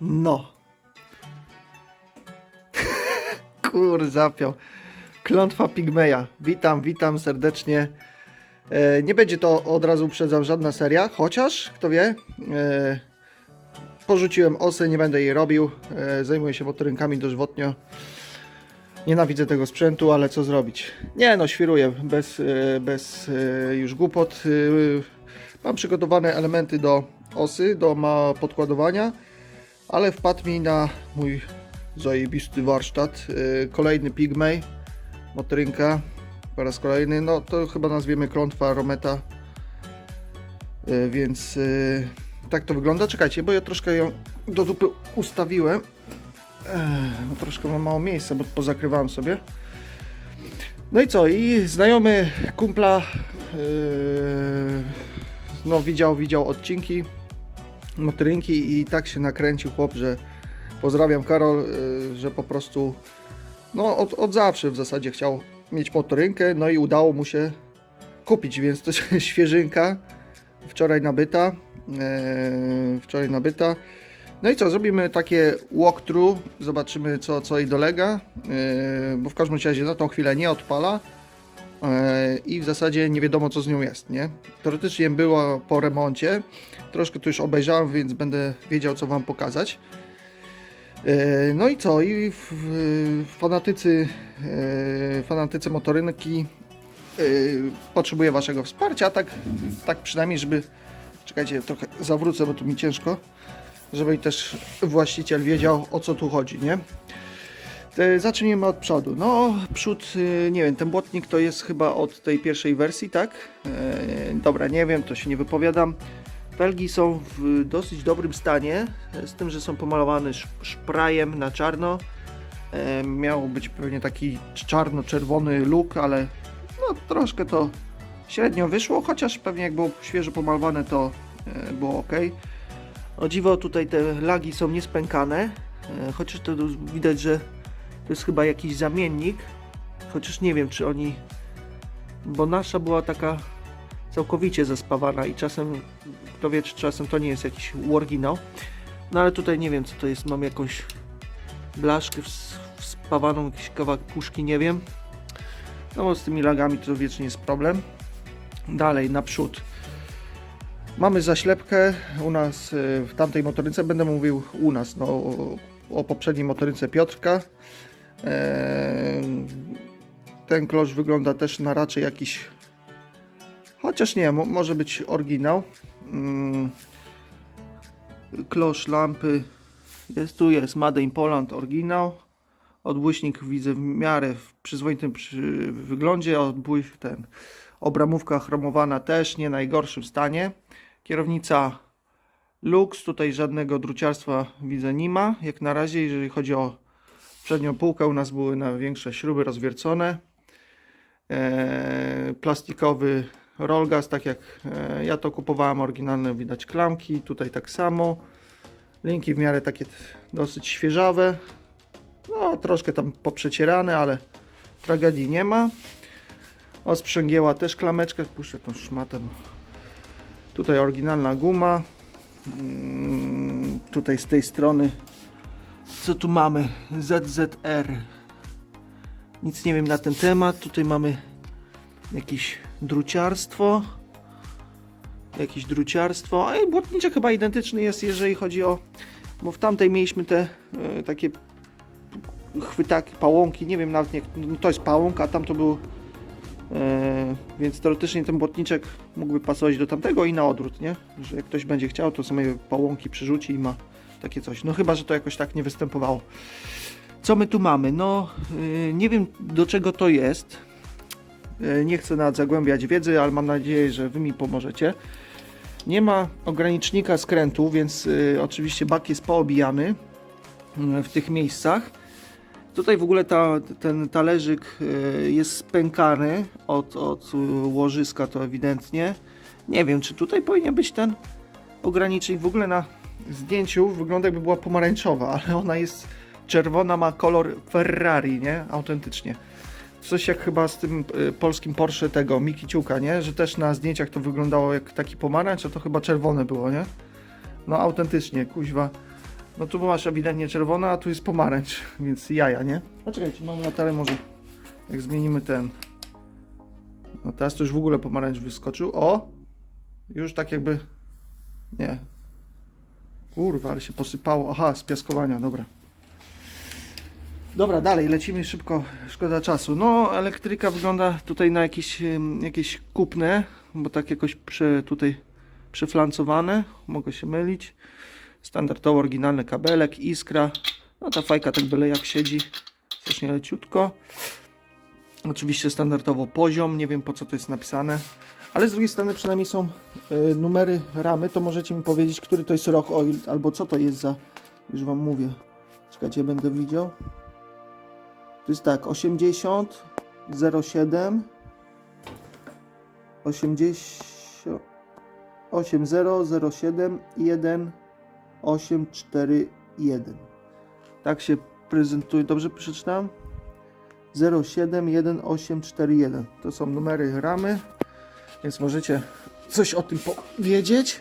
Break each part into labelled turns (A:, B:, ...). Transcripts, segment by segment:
A: No. Kur, zapiął. Klątwa Pigmeja. Witam, witam serdecznie. E, nie będzie to od razu uprzedzam żadna seria, chociaż, kto wie, e, porzuciłem osę, nie będę jej robił. E, zajmuję się motorynkami dożywotnio. Nienawidzę tego sprzętu, ale co zrobić? Nie no, świruję, bez, e, bez e, już głupot. E, Mam przygotowane elementy do osy, do podkładowania, ale wpadł mi na mój zajebisty warsztat. e, Kolejny Pigmej, motorynka po raz kolejny. No to chyba nazwiemy klątwa Rometa, E, więc e, tak to wygląda. Czekajcie, bo ja troszkę ją do dupy ustawiłem. No troszkę mam mało miejsca, bo pozakrywałem sobie. No i co? I znajomy kumpla no widział, widział odcinki motorynki i tak się nakręcił chłop, że pozdrawiam Karol, yy, że po prostu no od, od zawsze w zasadzie chciał mieć motorynkę, no i udało mu się kupić, więc to jest świeżynka, wczoraj nabyta, yy, wczoraj nabyta. No i co, zrobimy takie walkthrough, zobaczymy co, co jej dolega, yy, bo w każdym razie na tą chwilę nie odpala i w zasadzie nie wiadomo co z nią jest, nie? Teoretycznie była po remoncie, troszkę tu już obejrzałem, więc będę wiedział co Wam pokazać. Yy, No i co, i fanatycy, yy, fanatycy motorynki potrzebuję Waszego wsparcia, tak, tak przynajmniej, żeby, czekajcie, trochę zawrócę, bo tu mi ciężko żeby też właściciel wiedział o co tu chodzi, nie? E, Zacznijmy od przodu. No, przód, y, nie wiem, ten błotnik to jest chyba od tej pierwszej wersji, tak? E, dobra, nie wiem, to się nie wypowiadam. Felgi są w dosyć dobrym stanie, e, z tym, że są pomalowane sz- szprajem na czarno. E, miał być pewnie taki czarno-czerwony look, ale no troszkę to średnio wyszło, chociaż pewnie jak było świeżo pomalowane to e, było ok. O dziwo tutaj te lagi są niespękane, e, chociaż to widać, że to jest chyba jakiś zamiennik, chociaż nie wiem czy oni, bo nasza była taka całkowicie zaspawana i czasem, kto wie czy czasem to nie jest jakiś oryginał, no ale tutaj nie wiem co to jest, mam jakąś blaszkę ws- wspawaną, jakiś kawałek puszki, nie wiem, no bo z tymi lagami to wiecznie jest problem. Dalej, naprzód. Mamy zaślepkę u nas y, w tamtej motorynce, będę mówił u nas, no, o, poprzedniej motorynce Piotrka. Eee, Ten klosz wygląda też na raczej jakiś, chociaż nie, mo, może być oryginał. Mm, Klosz lampy jest tu, jest Made in Poland oryginał. Odbłyśnik widzę w miarę w przyzwoitym przy wyglądzie, odbłyś ten obramówka chromowana też nie najgorszym stanie. Kierownica Lux, tutaj żadnego druciarstwa widzę nie ma. Jak na razie, jeżeli chodzi o przednią półkę, u nas były na większe śruby rozwiercone. Eee, plastikowy rollgas, tak jak e, ja to kupowałem, oryginalne widać klamki, tutaj tak samo. Linki w miarę takie dosyć świeżawe. No, troszkę tam poprzecierane, ale tragedii nie ma. O, sprzęgieła też klameczkę, puszczę tą szmatę. Tutaj oryginalna guma. Mm, Tutaj z tej strony. Co tu mamy? ZZR. Nic nie wiem na ten temat. Tutaj mamy jakieś druciarstwo. Jakieś druciarstwo. A błotniczek chyba identyczny jest, jeżeli chodzi o. Bo w tamtej mieliśmy te e, takie chwytaki, pałąki. Nie wiem nawet jak. no To jest pałąk, a tam to był E, więc teoretycznie ten błotniczek mógłby pasować do tamtego i na odwrót, nie? Że jak ktoś będzie chciał, to sobie pałąki przyrzuci i ma takie coś. No chyba, że to jakoś tak nie występowało. Co my tu mamy? No, y, nie wiem do czego to jest. Y, nie chcę nawet zagłębiać wiedzy, ale mam nadzieję, że wy mi pomożecie. Nie ma ogranicznika skrętu, więc y, oczywiście bak jest poobijany w tych miejscach. Tutaj w ogóle ta, ten talerzyk jest spękany od, od łożyska, to ewidentnie. Nie wiem, czy tutaj powinien być ten ogranicznik. W ogóle na zdjęciu wygląda jakby była pomarańczowa, ale ona jest czerwona, ma kolor Ferrari, nie? Autentycznie. Coś jak chyba z tym y, polskim Porsche tego Mikiciuka, nie? Że też na zdjęciach to wyglądało jak taki pomarańcz, a to chyba czerwone było, nie? No autentycznie, kuźwa. No tu była ewidentnie czerwona, a tu jest pomarańcz, więc jaja, nie? Poczekajcie, mam latarę może, jak zmienimy ten... No teraz to już w ogóle pomarańcz wyskoczył. O! Już tak jakby... Nie. Kurwa, ale się posypało. Aha, z piaskowania, dobra. Dobra, dalej, lecimy szybko, szkoda czasu. No, elektryka wygląda tutaj na jakieś, jakieś kupne, bo tak jakoś prze, tutaj przeflancowane, mogę się mylić. Standardowo oryginalny kabelek, iskra. No ta fajka tak byle jak siedzi, strasznie leciutko. Oczywiście standardowo poziom, nie wiem po co to jest napisane. Ale z drugiej strony przynajmniej są y, numery ramy, to możecie mi powiedzieć, który to jest rok oil, albo co to jest za, już wam mówię. Czekajcie, będę widział. To jest tak, 80, 07, 80, 80, 07, 1, 8, 4, 1. Tak się prezentuje, dobrze przeczytałem? 07, 1, 8, 4, 1. To są numery ramy, więc możecie coś o tym powiedzieć.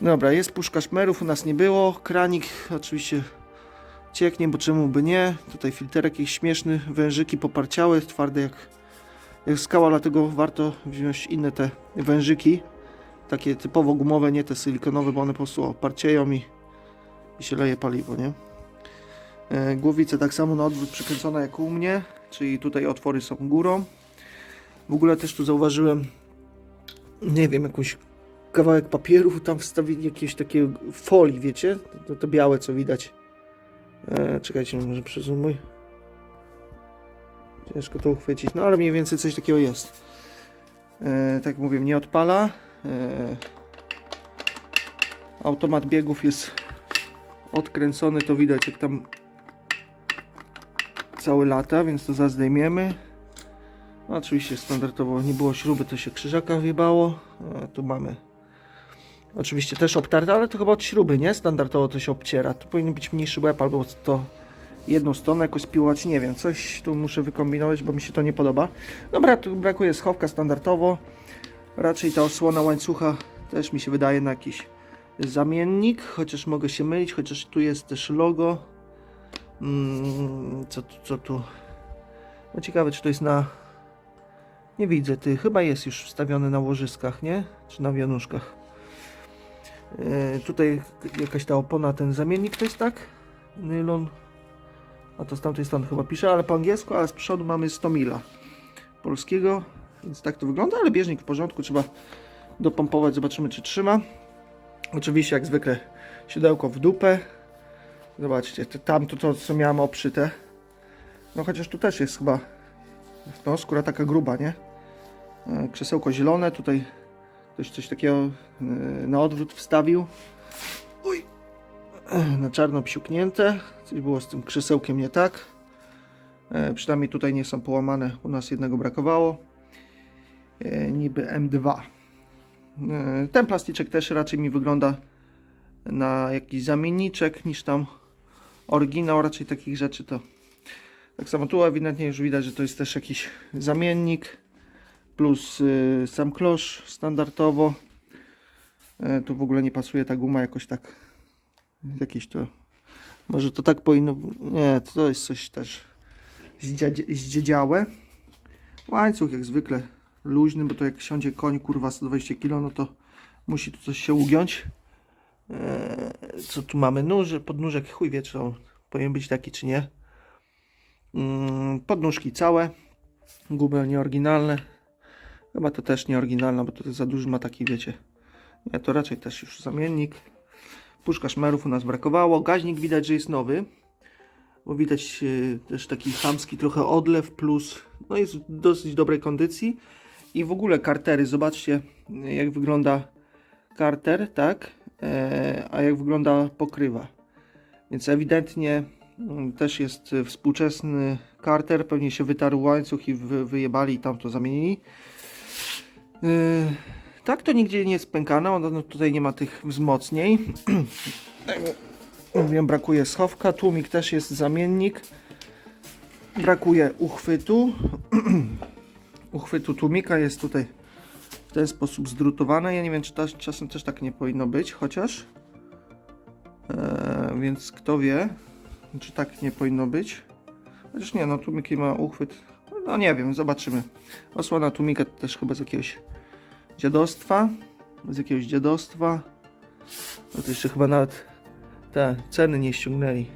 A: Dobra, jest puszka szmerów, u nas nie było. Kranik oczywiście cieknie, bo czemu by nie. Tutaj filterek jakiś śmieszny, wężyki poparciałe, twarde jak, jak skała, dlatego warto wziąć inne te wężyki. Takie typowo gumowe, nie te silikonowe, bo one po prostu oparcieją i, i się leje paliwo, nie? E, Głowice tak samo na odwrót przykręcona jak u mnie, czyli tutaj otwory są górą. W ogóle też tu zauważyłem, nie wiem, jakąś kawałek papieru, tam wstawili jakieś takie folii, wiecie? To, to białe, co widać. E, czekajcie, może przezumuj. Ciężko to uchwycić, no ale mniej więcej coś takiego jest. E, tak mówię, nie odpala. E, automat biegów jest odkręcony, to widać jak tam całe lata, więc to zaraz zdejmiemy. No, oczywiście standardowo nie było śruby, to się krzyżaka wjebało. E, tu mamy oczywiście też obtarte, ale to chyba od śruby, nie? Standardowo to się obciera. Tu powinien być mniejszy łeb albo to jedną stronę jakoś spiłować, nie wiem. Coś tu muszę wykombinować, bo mi się to nie podoba. Dobra, tu brakuje schowka standardowo. Raczej ta osłona łańcucha też mi się wydaje na jakiś zamiennik, chociaż mogę się mylić, chociaż tu jest też logo. Mm, co, co tu? No ciekawe, czy to jest na... Nie widzę, ty chyba jest już wstawiony na łożyskach, nie? Czy na wianuszkach. E, tutaj jakaś ta opona, ten zamiennik to jest tak? Nylon. A to z tamtej strony chyba pisze, ale po angielsku, ale z przodu mamy 100 mila polskiego, więc tak to wygląda, ale bieżnik w porządku, trzeba dopompować, zobaczymy czy trzyma. Oczywiście jak zwykle siodełko w dupę. Zobaczcie, tam to, to co miałem oprzyte. No chociaż tu też jest chyba no, skóra taka gruba, nie? E, Krzesełko zielone, tutaj ktoś coś takiego e, na odwrót wstawił. Uj. E, Na czarno psiuknięte. Coś było z tym krzesełkiem nie tak. Przynajmniej tutaj nie są połamane. U nas jednego brakowało. Niby M2. E, Ten plasticzek też raczej mi wygląda na jakiś zamienniczek niż tam oryginał. Raczej takich rzeczy to. Tak samo tu ewidentnie już widać, że to jest też jakiś zamiennik plus y, sam klosz standardowo. E, tu w ogóle nie pasuje ta guma jakoś tak. Jakieś to. Może to tak powinno. Nie, to jest coś też zdziedziałe. Łańcuch jak zwykle luźny, bo to jak siądzie koń kurwa 120 kg, no to musi tu coś się ugiąć. E, co tu mamy? Nóż, podnóżek, chuj wie, czy on powinien być taki, czy nie. Mm, Podnóżki całe. Gumy nieoryginalne. Chyba to też nieoryginalna, bo to za duży ma taki, wiecie. Nie, to raczej też już zamiennik. Puszka szmerów u nas brakowało. Gaźnik widać, że jest nowy. Bo widać e, też taki chamski trochę odlew plus no jest w dosyć dobrej kondycji. I w ogóle kartery, zobaczcie e, jak wygląda karter, tak? E, a jak wygląda pokrywa. Więc ewidentnie mm, też jest współczesny karter. Pewnie się wytarł łańcuch i wy, wyjebali i tam to zamienili. Yy, tak, to nigdzie nie jest spękane, ono no, tutaj nie ma tych wzmocnień. Mówiłem, brakuje schowka, tłumik też jest zamiennik. Brakuje uchwytu. uchwytu tłumika jest tutaj w ten sposób zdrutowane. Ja nie wiem, czy czasem też tak nie powinno być, chociaż. Eee, więc kto wie, czy tak nie powinno być. Chociaż nie, no tłumiki ma uchwyt. No nie wiem, zobaczymy. Osłona tłumika też chyba z jakiegoś dziadostwa. Z jakiegoś dziadostwa. No to jeszcze chyba nawet te ceny nie ściągnęli.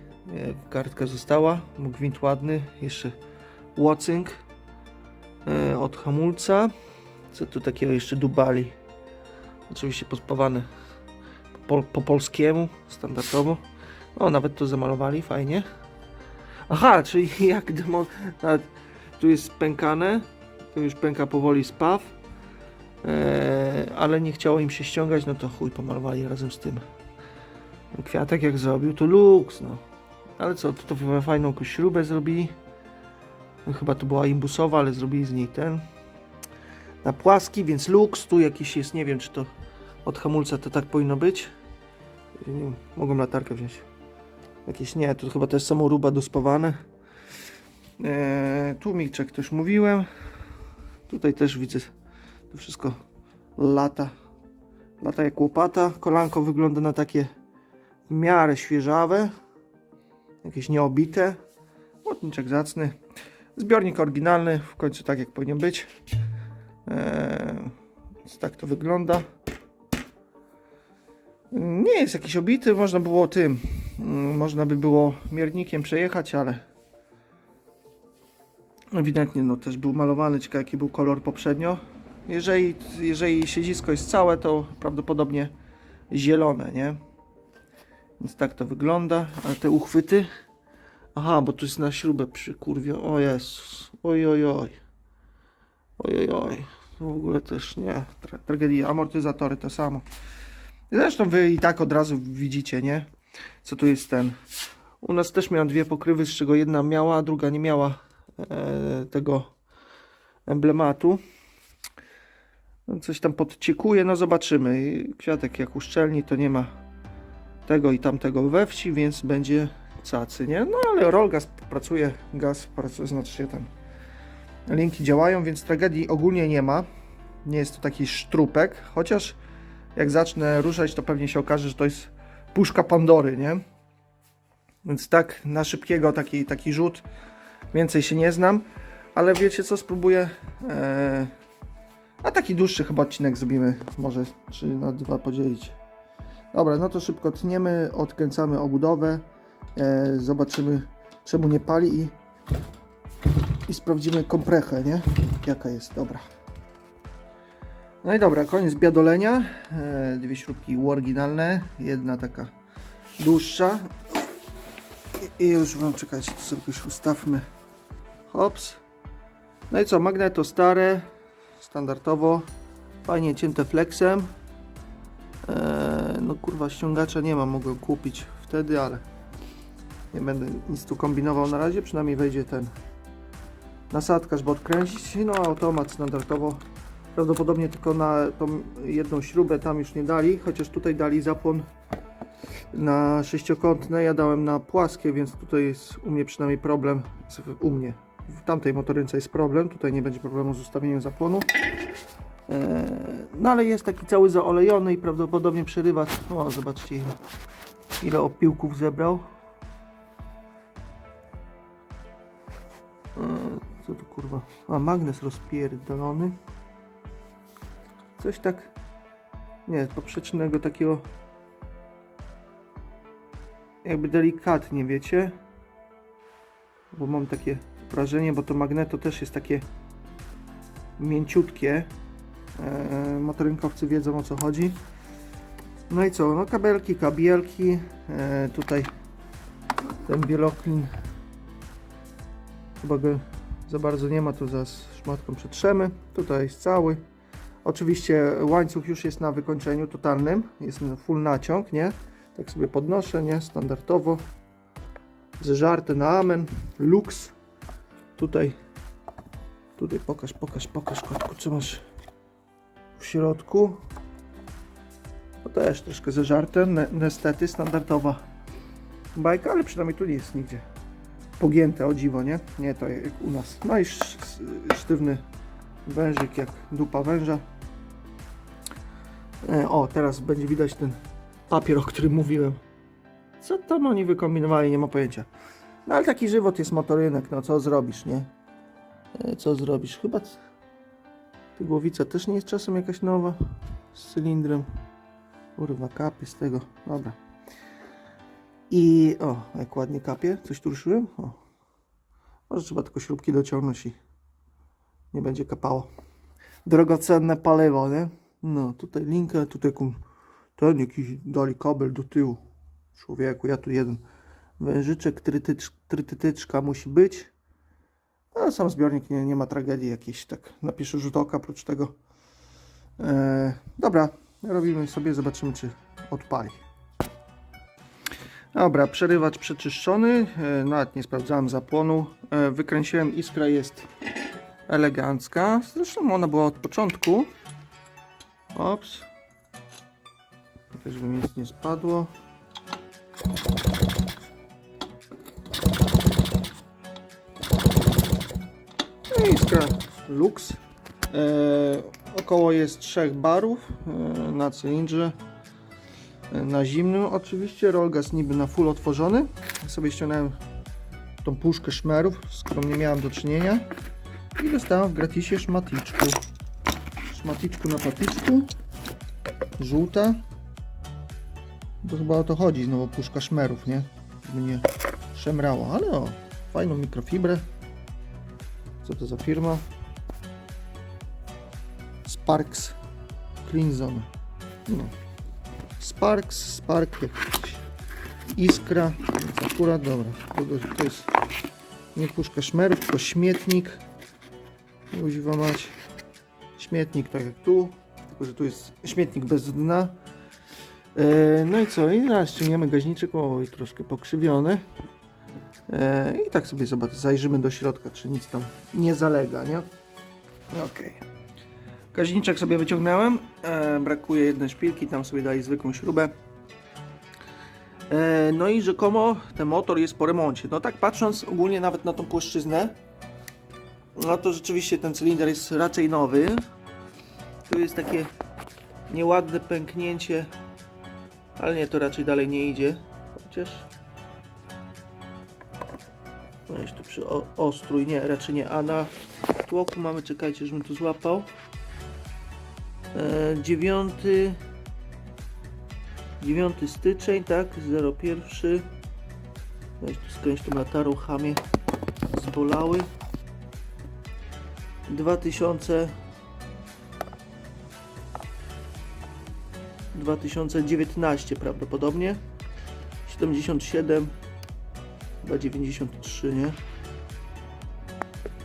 A: Kartka została, gwint ładny, jeszcze łocyng e, od hamulca. Co tu takiego jeszcze dubali? Oczywiście pospawane po, po polskiemu, standardowo. O, nawet to zamalowali, fajnie. Aha, czyli jak demo, nawet tu jest pękane, tu już pęka powoli spaw, eee, ale nie chciało im się ściągać, no to chuj pomalowali razem z tym. Kwiatek jak zrobił, to luks, no. Ale co, to, to fajną jakąś śrubę zrobili. No, chyba to była imbusowa, ale zrobili z niej ten. Na płaski, więc luks, tu jakiś jest, nie wiem czy to od hamulca to tak powinno być. Nie mogą latarkę wziąć. Jakieś nie, to chyba też samoruba dospawane. Eee, tłumiczek też mówiłem. Tutaj też widzę to wszystko lata. Lata jak łopata. Kolanko wygląda na takie w miarę świeżawe. Jakieś nieobite. Łotniczek zacny. Zbiornik oryginalny, w końcu tak jak powinien być. Eee, więc tak to wygląda. Nie jest jakiś obity, można było tym, mm, można by było miernikiem przejechać, ale ewidentnie no też był malowany, ciekawe jaki był kolor poprzednio. Jeżeli, jeżeli siedzisko jest całe, to prawdopodobnie zielone, nie? Więc tak to wygląda, ale te uchwyty, aha, bo tu jest na śrubę przy kurwie, o Jezus, oj, oj, oj, oj, oj, oj, w ogóle też nie, tra tragedia, amortyzatory to samo. Zresztą wy i tak od razu widzicie, nie? Co tu jest ten. U nas też miałem dwie pokrywy, z czego jedna miała, a druga nie miała tego emblematu. Coś tam podciekuje, no zobaczymy. Kwiatek jak uszczelni, to nie ma tego i tamtego we wsi, więc będzie cacy, nie? No ale Rolgas pracuje, gaz pracuje, znaczy tam linki działają, więc tragedii ogólnie nie ma. Nie jest to taki sztrupek, chociaż jak zacznę ruszać, to pewnie się okaże, że to jest puszka Pandory, nie? Więc tak, na szybkiego taki, taki rzut. Więcej się nie znam, ale wiecie co, spróbuję. E, a taki dłuższy chyba odcinek zrobimy, może czy na dwa podzielić. Dobra, no to szybko tniemy, odkręcamy obudowę, e, zobaczymy czemu nie pali i, i sprawdzimy komprechę, nie? Jaka jest, dobra. No i dobra, koniec biadolenia. E, dwie śrubki oryginalne, jedna taka dłuższa. I, już wam czekać, to sobie już ustawmy. Hops. No i co, magneto stare, standardowo, fajnie cięte flexem. E, no kurwa, ściągacza nie mam, mogłem kupić wtedy, ale nie będę nic tu kombinował na razie, przynajmniej wejdzie ten nasadka, żeby odkręcić. No automat standardowo Prawdopodobnie tylko na tą jedną śrubę tam już nie dali, chociaż tutaj dali zapłon na sześciokątne, ja dałem na płaskie, więc tutaj jest u mnie przynajmniej problem, u mnie, w tamtej motorynce jest problem, tutaj nie będzie problemu z ustawieniem zapłonu. Eee, no ale jest taki cały zaolejony i prawdopodobnie przerywa, o zobaczcie ile, opiłków zebrał. Eee, co tu kurwa, a magnes rozpierdolony. Coś tak. Nie, poprzecznego takiego. Jakby delikatnie, wiecie? Bo mam takie wrażenie, bo to magneto też jest takie mięciutkie. Eee, motorynkowcy wiedzą o co chodzi. No i co? No kabelki, kabielki. Eee, tutaj ten wieloklin. Chyba go za bardzo nie ma, to zaraz szmatką przetrzemy. Tutaj jest cały. Oczywiście łańcuch już jest na wykończeniu totalnym, jest full naciąg, nie? Tak sobie podnoszę, nie? Standardowo. Zeżarte na amen, lux. Tutaj, tutaj pokaż, pokaż, pokaż kotku, co masz w środku. To też troszkę zeżarte, niestety standardowa bajka, ale przynajmniej tu nie jest nigdzie pogięte, o dziwo, nie? Nie to jak u nas. No i sz- sztywny wężyk jak dupa węża. E, O, teraz będzie widać ten papier, o którym mówiłem. Co tam oni wykombinowali, nie ma pojęcia. No ale taki żywot jest motorynek, no co zrobisz, nie? E, Co zrobisz? Chyba tu głowica też nie jest czasem jakaś nowa z cylindrem. Kurwa, kapie z tego. Dobra. I o, jak ładnie kapie. Coś tu ruszyłem? O. Może trzeba tylko śrubki dociągnąć i nie będzie kapało. Drogocenne paliwo, nie? No, tutaj linkę, tutaj kum, ten jakiś dali kabel do tyłu. Człowieku, ja tu jeden wężyczek, trytycz, trytytyczka musi być. A sam zbiornik nie, nie ma tragedii jakiejś, tak napiszę rzut oka oprócz tego. E, dobra, robimy sobie, zobaczymy czy odpali. Dobra, przerywacz przeczyszczony, e, nawet nie sprawdzałem zapłonu. E, wykręciłem, iskra jest elegancka. Zresztą ona była od początku. Ops. Żeby mi nic nie spadło. No i iskra Lux. E, około jest 3 barów e, na cylindrze. E, na zimnym oczywiście. Rolgas niby na full otworzony. Ja sobie ściągnąłem tą puszkę szmerów, z którą nie miałem do czynienia. I dostałem w gratisie szmaticzku. Szmaticzku na patyczku. Żółta. To chyba o to chodzi, znowu puszka szmerów, nie? Żeby nie szemrało, ale o, fajną mikrofibrę. Co to za firma? Sparks Zone. No. Sparks, Spark jakiś. Iskra, więc akurat dobra. To, to jest nie puszka szmerów, tylko śmietnik. Używa mać. Śmietnik tak jak tu, tylko że tu jest śmietnik bez dna. E, no i co? I teraz ściągniemy gaźniczek. Oj, troszkę pokrzywiony. E, I tak sobie zobacz, zajrzymy do środka, czy nic tam nie zalega, nie? Okej. Gaźniczek sobie wyciągnąłem. E, brakuje jednej szpilki, tam sobie dali zwykłą śrubę. No i rzekomo ten motor jest po remoncie. No tak patrząc ogólnie nawet na tą płaszczyznę, no to rzeczywiście ten cylinder jest raczej nowy. Tu jest takie nieładne pęknięcie, ale nie, to raczej dalej nie idzie. Chociaż no jeszcze przy o, ostrój, nie, raczej nie, a na tłoku mamy, czekajcie, żebym tu złapał. E, 9 9 styczeń, tak, 01. Weź tu skręć tą latarą, chamie zbolały. 2000 2019 prawdopodobnie 77 chyba 93 nie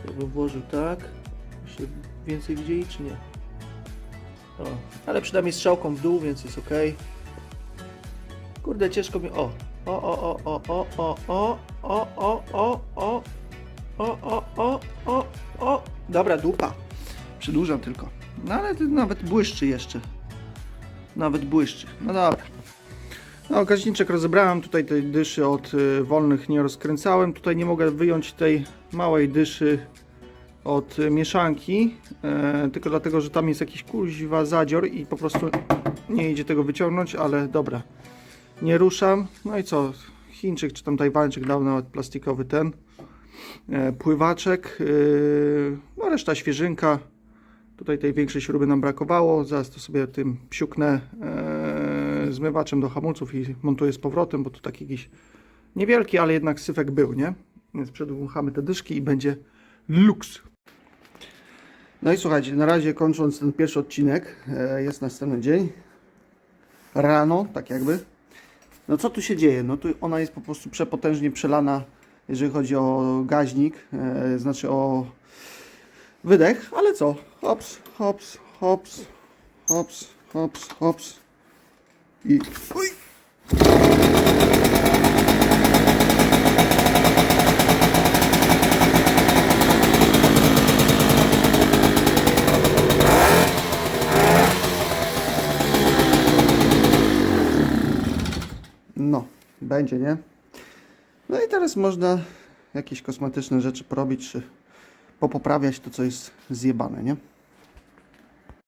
A: jakbym włożył tak się więcej widzieli czy nie o, ale przynajmniej strzałką w dół więc jest ok kurde ciężko mi o o o o o o o o o o o o o o o o dobra dupa przedłużam tylko no ale nawet błyszczy jeszcze nawet błyszczy no dobra no, gaźniczek rozebrałem, tutaj tej dyszy od y, wolnych nie rozkręcałem. Tutaj nie mogę wyjąć tej małej dyszy od y, mieszanki, e, tylko dlatego, że tam jest jakiś kuźwa zadzior i po prostu nie idzie tego wyciągnąć, ale dobra. Nie ruszam. No i co? Chińczyk czy tam Tajwańczyk dał nawet plastikowy ten e, pływaczek. y, no reszta świeżynka. Tutaj tej większej śruby nam brakowało. Zaraz to sobie tym psiuknę e, zmywaczem do hamulców i montuję z powrotem, bo tu taki jakiś niewielki, ale jednak syfek był, nie? Więc przedłuchamy te dyszki i będzie luks. No i słuchajcie, na razie kończąc ten pierwszy odcinek, e, jest następny dzień. Rano, tak jakby. No co tu się dzieje? No tu ona jest po prostu przepotężnie przelana, jeżeli chodzi o gaźnik, e, znaczy o wydech, ale co? Hops, hops, hops, hops, hops, hops. I. No, będzie, nie? No i teraz można jakieś kosmetyczne rzeczy porobić, czy popoprawiać to, co jest zjebane, nie?